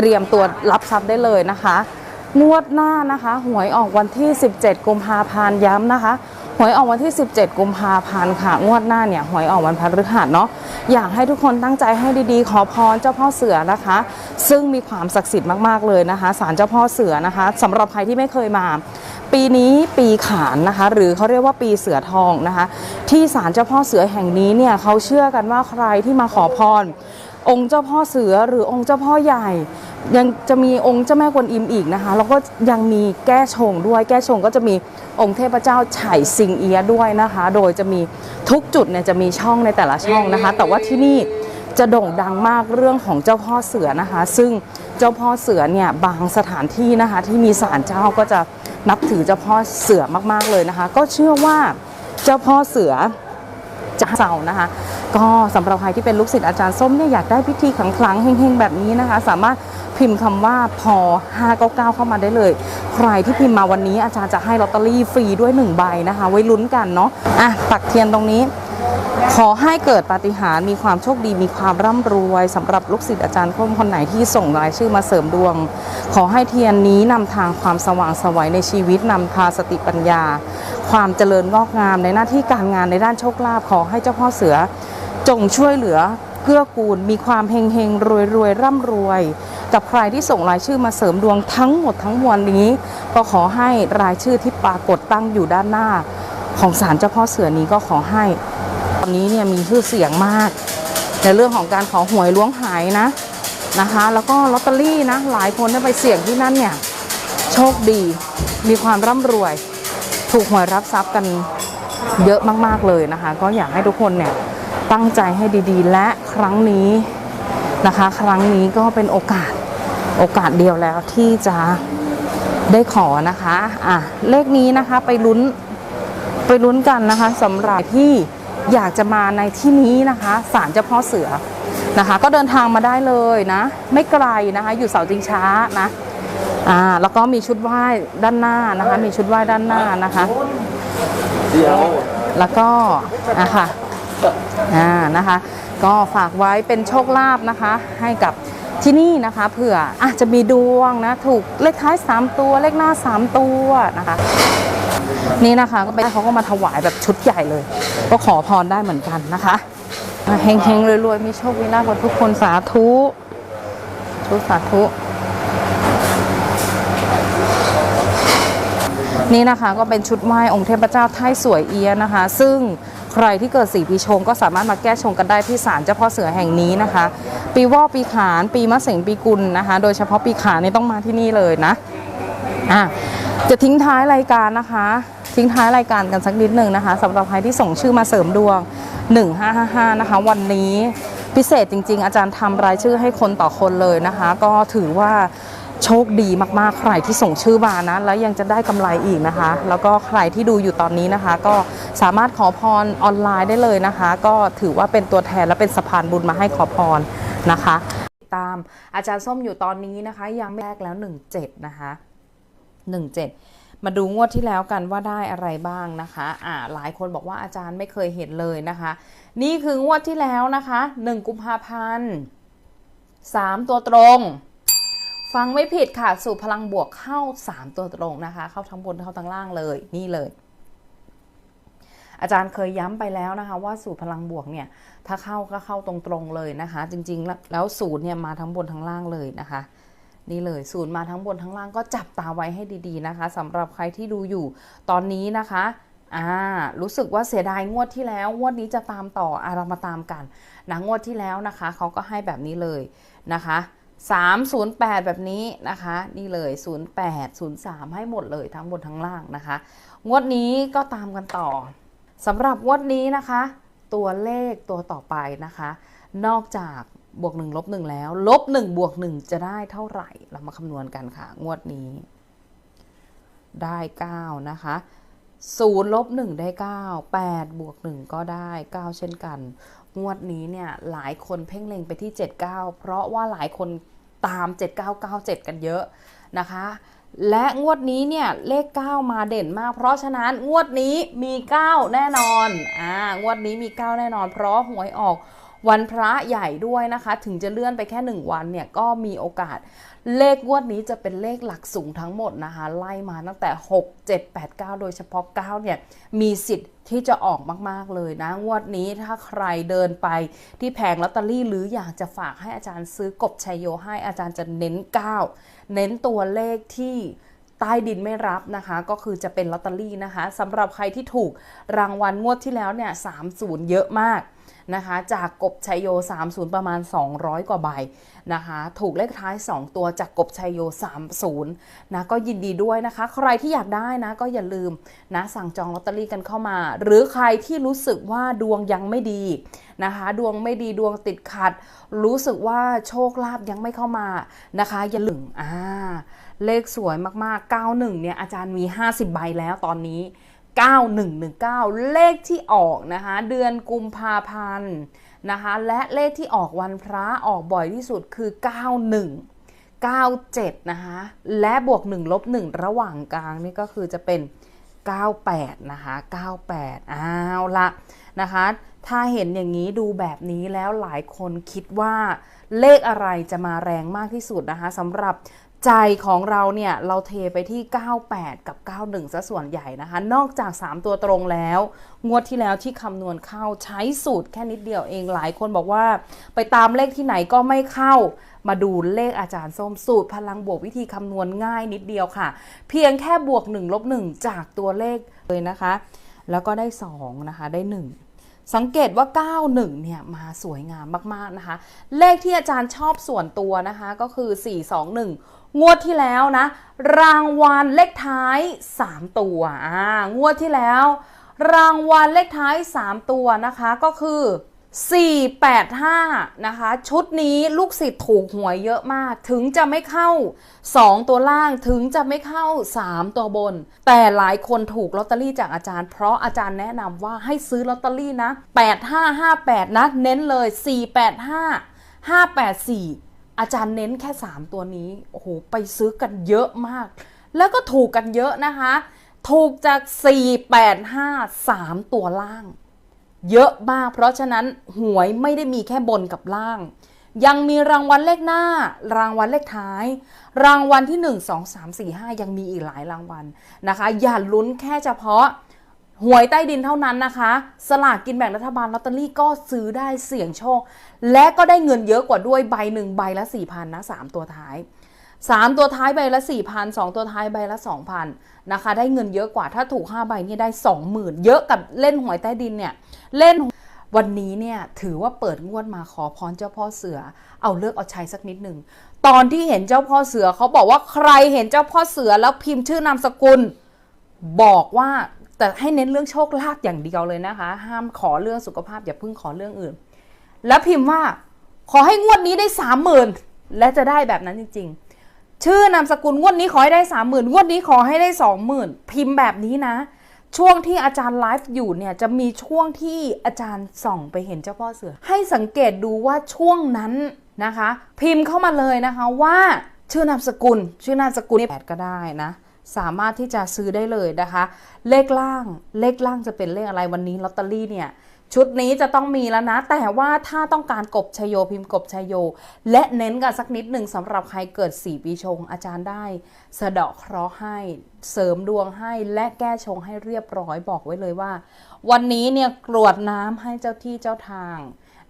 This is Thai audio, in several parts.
เตรียมตัวรับทรัพย์ได้เลยนะคะงวดหน้านะคะหวยออกวันที่ 17 กุมภาพันธ์ย้ำนะคะหวยออกวันที่ 17 กุมภาพันธ์ค่ะ งวดหน้าเนี่ยหวยออกวันพฤหัสเนาะ อยากให้ทุกคนตั้งใจให้ดีๆ ขอพรเจ้าพ่อเสือนะคะ ซึ่งมีความศักดิ์สิทธิ์มากๆเลยนะคะ ศาลเจ้าพ่อเสือนะคะสำหรับใครที่ไม่เคยมา ปีนี้ปีขานนะคะ หรือเขาเรียกว่าปีเสือทองนะคะ ที่ศาลเจ้าพ่อเสือแห่งนี้เนี่ยเขาเชื่อกันว่าใครที่มาขอพร องค์เจ้าพ่อเสือหรือองค์เจ้าพ่อใหญ่ ยังจะมีองค์เจ้าแม่กวนอิมอีกนะคะ แล้วก็ยังมีแก้ชงด้วย แก้ชงก็จะมีองค์เทพเจ้าไฉสิงเอียะด้วยนะคะ โดยจะมีทุกจุดเนี่ยจะมีช่องในแต่ละช่องนะคะ แต่ว่าที่นี่จะโด่งดังมากเรื่องของเจ้าพ่อเสือนะคะ ซึ่งเจ้าพ่อเสือเนี่ยบางสถานที่นะคะ ที่มีศาลเจ้าก็จะนับถือเจ้าพ่อเสือมากๆเลยนะคะ ก็เชื่อว่าเจ้าพ่อเสือจะเสานะคะ ก็สำหรับใครที่เป็นลูกศิษย์อาจารย์ส้มเนี่ยอยากได้พิธีขลังๆเฮงๆแบบนี้นะคะ สามารถพิมพ์คำว่าพอ599 เข้ามาได้เลย ใครที่พิมพ์มาวันนี้อาจารย์จะให้ลอตเตอรี่ฟรีด้วย1ใบนะคะ ไว้ลุ้นกันเนาะอะปักเทียนตรงนี้ขอให้เกิดปาฏิหาริย์มีความโชคดีมีความร่ำรวยสำหรับลูกศิษย์อาจารย์คมคนไหนที่ส่งรายชื่อมาเสริมดวง ขอให้เทียนนี้นำทางความสว่างสวัยในชีวิตนำพาสติปัญญา ความเจริญงอกงามในหน้าที่การงานในด้านโชคลาภขอให้เจ้าพ่อเสือ จงช่วยเหลือเพื่อกูล มีความเฮงเฮงรวยรวยร่ำรวย กับใครที่ส่งรายชื่อมาเสริมดวงทั้งหมดทั้งมวลนี้ ก็ขอให้รายชื่อที่ปรากฏตั้งอยู่ด้านหน้า ของศาลเจ้าพ่อเสือนี้ก็ขอให้ ตอนนี้เนี่ยมีชื่อเสียงมาก ในเรื่องของการขอหวยล้วงหายนะนะคะ แล้วก็ลอตเตอรี่นะหลายคนได้ไปเสี่ยงที่นั่นเนี่ยโชคดี มีความร่ำรวย ถูกหวยรับทรัพย์กันเยอะมาก ๆ เลยนะคะ ก็อยากให้ทุกคนเนี่ย ตั้งใจให้ดีๆ และครั้งนี้นะคะ ครั้งนี้ก็เป็นโอกาสโอกาสเดียวแล้วที่จะได้ขอนะคะอะเลขนี้นะคะไปลุ้นไปลุ้นกันนะคะสำหรับที่อยากจะมาในที่นี้นะคะศาลเจ้าพ่อเสือนะคะ ก็เดินทางมาได้เลยนะ ไม่ไกลนะคะ อยู่เสาจิงช้านะอ่าแล้วก็มีชุดไหว้ด้านหน้านะคะ มีชุดไหว้ด้านหน้านะคะเดี๋ยวแล้วก็อะค่ะ อ่านะคะ ก็ฝากไว้เป็นโชคลาภนะคะ ให้กับที่นี่นะคะเผื่ออาจจะมีดวงนะถูกเลขท้าย 3 ตัวเลขหน้า 3 ตัวนะคะ นี่นะคะก็ไปเขาก็มาถวายแบบชุดใหญ่เลย ก็ขอพรได้เหมือนกันนะคะเฮงๆรวยๆมีโชคมีลาภกันทุกคนสาธุทุสาธุนี่นะคะก็เป็นชุดไหว้องค์เทพเจ้าไทยสวยเอียนะคะ ซึ่ง ใครที่เกิดสีปีชงก็สามารถมาแก้ชงกันได้ที่ศาลเจ้าพ่อเสือแห่งนี้นะคะ ปีวอกปีขาน ปีมะเสงปีกุลนะคะ โดยเฉพาะปีขานนี่ต้องมาที่นี่เลยนะอะจะทิ้งท้ายรายการนะคะ ทิ้งท้ายรายการกันสักนิดหนึ่งนะคะสำหรับใครที่ส่งชื่อมาเสริมดวง 1555 นะคะ วันนี้พิเศษจริง ๆ อาจารย์ทำรายชื่อให้คนต่อคนเลยนะคะ ก็ถือว่า โชคดีมากๆ ใครที่ส่งชื่อมานะ แล้วยังจะได้กำไรอีกนะคะ แล้วก็ใครที่ดูอยู่ตอนนี้นะคะ ก็สามารถขอพรออนไลน์ได้เลยนะคะ ก็ถือว่าเป็นตัวแทนและเป็นสะพานบุญมาให้ขอพรนะคะตามอาจารย์ส้มอยู่ตอนนี้นะคะ ยังไม่แรกแล้ว 17 นะคะ 17 มาดูงวดที่แล้วกันว่าได้อะไรบ้างนะคะอ่าหลายคนบอกว่าอาจารย์ไม่เคยเห็นเลยนะคะ นี่คืองวดที่แล้วนะคะ 1 กุมภาพันธ์3ตัวตรง ฟังไม่ผิดค่ะ สู่พลังบวกเข้า 3 ตัวตรงนะคะ เข้าทั้งบนเข้าทั้งล่างเลยนี่เลย อาจารย์เคยย้ำไปแล้วนะคะ ว่าสูตรพลังบวกเนี่ย ถ้าเข้าก็เข้าตรงๆเลยนะคะ จริงๆ แล้วสูตรเนี่ยมาทั้งบนทั้งล่างเลยนะคะ นี่เลยศูนย์มาทั้งบนทั้งล่างก็จับตาไว้ให้ดีๆนะคะสำหรับใครที่ดูอยู่ตอนนี้นะคะอ่ารู้สึกว่าเสียดายงวดที่แล้ว งวดนี้จะตามต่ออะเรามาตามกันนะงวดที่แล้วนะคะเขาก็ให้แบบนี้เลยนะคะ 308 แบบนี้นะคะ นี่เลย 08 03 ให้หมดเลยทั้งบนทั้งล่างนะคะ งวดนี้ก็ตามกันต่อสำหรับงวดนี้นะคะ ตัวเลขตัวต่อไปนะคะ นอกจากบวก1ลบ1แล้ว ลบ1บวก1จะได้เท่าไหร่ เรามาคำนวณกันค่ะ งวดนี้ ได้ 9 นะคะ0ลบ1ได้9 8บวก1ก็ได้9เช่นกัน งวดนี้เนี่ยหลายคนเพ่งเล็งไปที่79เพราะว่าหลายคน ตาม 7997 กันเยอะนะคะ และงวดนี้เนี่ยเลข 9 มาเด่นมาก เพราะฉะนั้นงวดนี้มี 9 แน่นอน อ่างวดนี้มี 9 แน่นอน เพราะหวยออกวันพระใหญ่ด้วยนะคะ ถึงจะเลื่อนไปแค่ 1 วันเนี่ยก็มีโอกาสเลขงวดนี้จะเป็นเลขหลักสูงทั้งหมดนะคะ ไล่มาตั้งแต่ 6 7 8 9 โดยเฉพาะ 9 เนี่ย มีสิทธิ์ ที่จะออกมาก ๆ เลยนะ งวดนี้ถ้าใครเดินไปที่แผงลอตเตอรี่หรืออยากจะฝากให้อาจารย์ซื้อกบชัยโยให้อาจารย์จะเน้น 9 เน้นตัวเลขที่ใต้ดินไม่รับนะคะ ก็คือจะเป็นลอตเตอรี่นะคะสำหรับใครที่ถูกรางวัลงวดที่แล้วเนี่ย30 เยอะมาก นะคะจากกบชัยโย 30 ประมาณ 200 กว่าใบนะคะถูกเลขท้าย 2 ตัวจากกบชัยโย 30นะก็ยินดีด้วยนะคะ ใครที่อยากได้นะก็อย่าลืมนะสั่งจองลอตเตอรี่กันเข้ามา หรือใครที่รู้สึกว่าดวงยังไม่ดีนะคะดวงไม่ดีดวงติดขัด รู้สึกว่าโชคลาภยังไม่เข้ามานะคะอย่าลืมอ่าเลขสวยมากๆ 91เนี่ยอาจารย์มี 50 ใบแล้วตอนนี้ 9119 เลขที่ออกนะคะเดือนกุมภาพันธ์นะคะและเลขที่ออกวันพระออกบ่อยที่สุดคือ 91 97 นะคะและบวก 1 ลบ 1 ระหว่างกลางนี่ก็คือจะเป็น 98 นะคะ 98 อ้าวละนะคะ ถ้าเห็นอย่างนี้ดูแบบนี้แล้วหลายคนคิดว่าเลขอะไรจะมาแรงมากที่สุดนะคะสำหรับ ใจของเราเนี่ยเราเทไปที่ 98 กับ 91ซะส่วนใหญ่นะคะ นอกจาก 3 ตัวตรงแล้ว งวดที่แล้วที่คำนวณเข้าใช้สูตรแค่นิดเดียวเองหลายคนบอกว่า ไปตามเลขที่ไหนก็ไม่เข้า มาดูเลขอาจารย์ส้มสูตรพลังบวกวิธีคำนวณง่ายนิดเดียวค่ะ เพียงแค่บวก1ลบ1จากตัวเลขเลยนะคะ แล้วก็ได้ 2 นะคะได้ 1สังเกตว่า 91 เนี่ย มาสวยงามมาก ๆ นะคะ เลขที่อาจารย์ชอบส่วนตัวนะคะ ก็คือ 421 งวดที่แล้วนะ รางวัลเลขท้าย 3 ตัวอ่างวดที่แล้ว รางวัลเลขท้าย 3 ตัวนะคะก็คือ 485 นะคะ ชุดนี้ลูกศิษย์ถูกหวยเยอะมาก ถึงจะไม่เข้า 2 ตัวล่างถึงจะไม่เข้า 3 ตัวบน แต่หลายคนถูกลอตเตอรี่จากอาจารย์ เพราะอาจารย์แนะนำว่าให้ซื้อลอตเตอรี่นะ 8558 นะ เน้นเลย 485 584 อาจารย์เน้นแค่ 3 ตัวนี้โอ้โหไปซื้อกันเยอะมาก แล้วก็ถูกกันเยอะนะคะ ถูกจาก 485 3 ตัวล่าง เยอะมาก เพราะฉะนั้นหวยไม่ได้มีแค่บนกับล่าง ยังมีรางวัลเลขหน้า รางวัลเลขท้าย รางวัลที่ 1 2 3 4 5 ยังมีอีกหลายรางวัลนะคะ อย่าลุ้นแค่เฉพาะ หวยใต้ดินเท่านั้นนะคะ สลากกินแบ่งรัฐบาลลอตเตอรี่ก็ซื้อได้เสี่ยงโชค และก็ได้เงินเยอะกว่าด้วยใบหนึ่งใบละ4,000นะ3ตัวท้าย3ตัวท้ายใบละ4,000 2ตัวท้ายใบละ2,000นะคะ ได้เงินเยอะกว่าถ้าถูก5ใบนี่ได้20,000เยอะกับเล่นหวยใต้ดินเนี่ยเล่นวันนี้เนี่ยถือว่าเปิดงวดมาขอพรเจ้าพ่อเสือ เอาเลือกเอาใช้สักนิดหนึ่งตอนที่เห็นเจ้าพ่อเสือเขาบอกว่าใครเห็นเจ้าพ่อเสือแล้วพิมพ์ชื่อนามสกุล บอกว่า แต่ให้เน้นเรื่องโชคลาภอย่างเดียวเลยนะคะ ห้ามขอเรื่องสุขภาพอย่าเพิ่งขอเรื่องอื่น แล้วพิมพ์ว่า ขอให้งวดนี้ได้สามหมื่นและจะได้แบบนั้นจริง ๆ ชื่อนามสกุลงวดนี้ขอให้ได้สามหมื่นงวดนี้ขอให้ได้สองหมื่นพิมพ์แบบนี้นะช่วงที่อาจารย์ไลฟ์อยู่เนี่ยจะมีช่วงที่อาจารย์ส่องไปเห็นเจ้าพ่อเสือ ให้สังเกตดูว่าช่วงนั้นนะคะ พิมพ์เข้ามาเลยนะคะว่าชื่อนามสกุล ชื่อนามสกุลแปดก็ได้นะ สามารถที่จะซื้อได้เลยนะคะ เลขล่างเลขล่างจะเป็นเลขอะไรวันนี้ลอตเตอรี่เนี่ยชุดนี้จะต้องมีแล้วนะ แต่ว่าถ้าต้องการกบชยโยพิมพ์กบชยโย และเน้นกันสักนิดหนึ่งสำหรับใครเกิด4ปีชง อาจารย์ได้ สะเดาะเคราะห์ให้ เสริมดวงให้และแก้ชงให้เรียบร้อยบอกไว้เลยว่า วันนี้เนี่ยกรวดน้ำให้เจ้าที่เจ้าทาง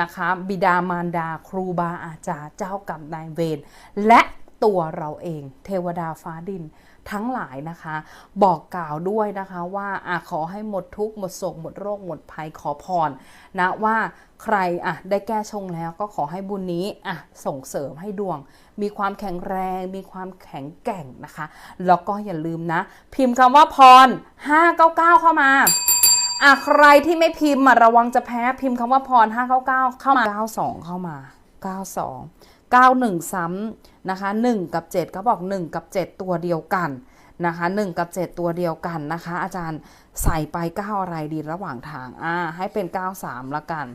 นะคะ บิดามารดาครูบาอาจารย์เจ้ากรรมนายเวรและตัวเราเอง เทวดาฟ้าดิน ทั้งหลายนะคะ บอกกล่าวด้วยนะคะว่าอะขอให้หมดทุกข์หมดโศกหมดโรคหมดภัยขอพรนะว่าใครอะได้แก้ชงแล้วก็ขอให้บุญนี้อะส่งเสริมให้ดวง มีความแข็งแรง มีความแข็งแกร่งนะคะ แล้วก็อย่าลืมนะ พิมพ์คำว่าพร 599 เข้ามาอะใครที่ไม่พิมพ์ระวังจะแพ้พิมพ์คำว่าพร 599 เข้ามา 92 เข้ามา 92 91 ซ้ำนะคะ 1 กับ 7 ก็บอก 1 กับ 7 ตัวเดียวกันนะคะ1กับ 7 ตัวเดียวกันนะคะ อาจารย์ใส่ไป 9 อะไรดีระหว่างทางอ่าให้เป็น 93 ละกัน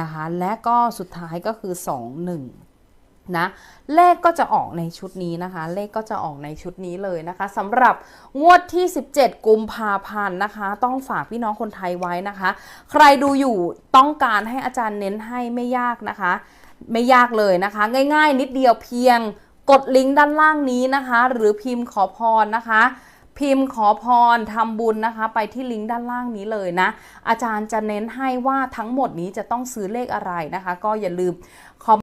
นะคะและก็สุดท้ายก็คือ 2 1นะเลขก็จะออกในชุดนี้นะคะ เลขก็จะออกในชุดนี้เลยนะคะสำหรับงวดที่ 17 กุมภาพันธ์นะคะ ต้องฝากพี่น้องคนไทยไว้นะคะ ใครดูอยู่ต้องการให้อาจารย์เน้นให้ไม่ยากนะคะ ไม่ยากเลยนะคะ ง่ายๆ นิดเดียวเพียงกดลิงก์ด้านล่างนี้นะคะ หรือพิมพ์ขอพรนะคะพิมพ์ขอพรทำบุญนะคะ ไปที่ลิงก์ด้านล่างนี้เลยนะ อาจารย์จะเน้นให้ว่าทั้งหมดนี้จะต้องซื้อเลขอะไรนะคะ ก็อย่าลืมคอม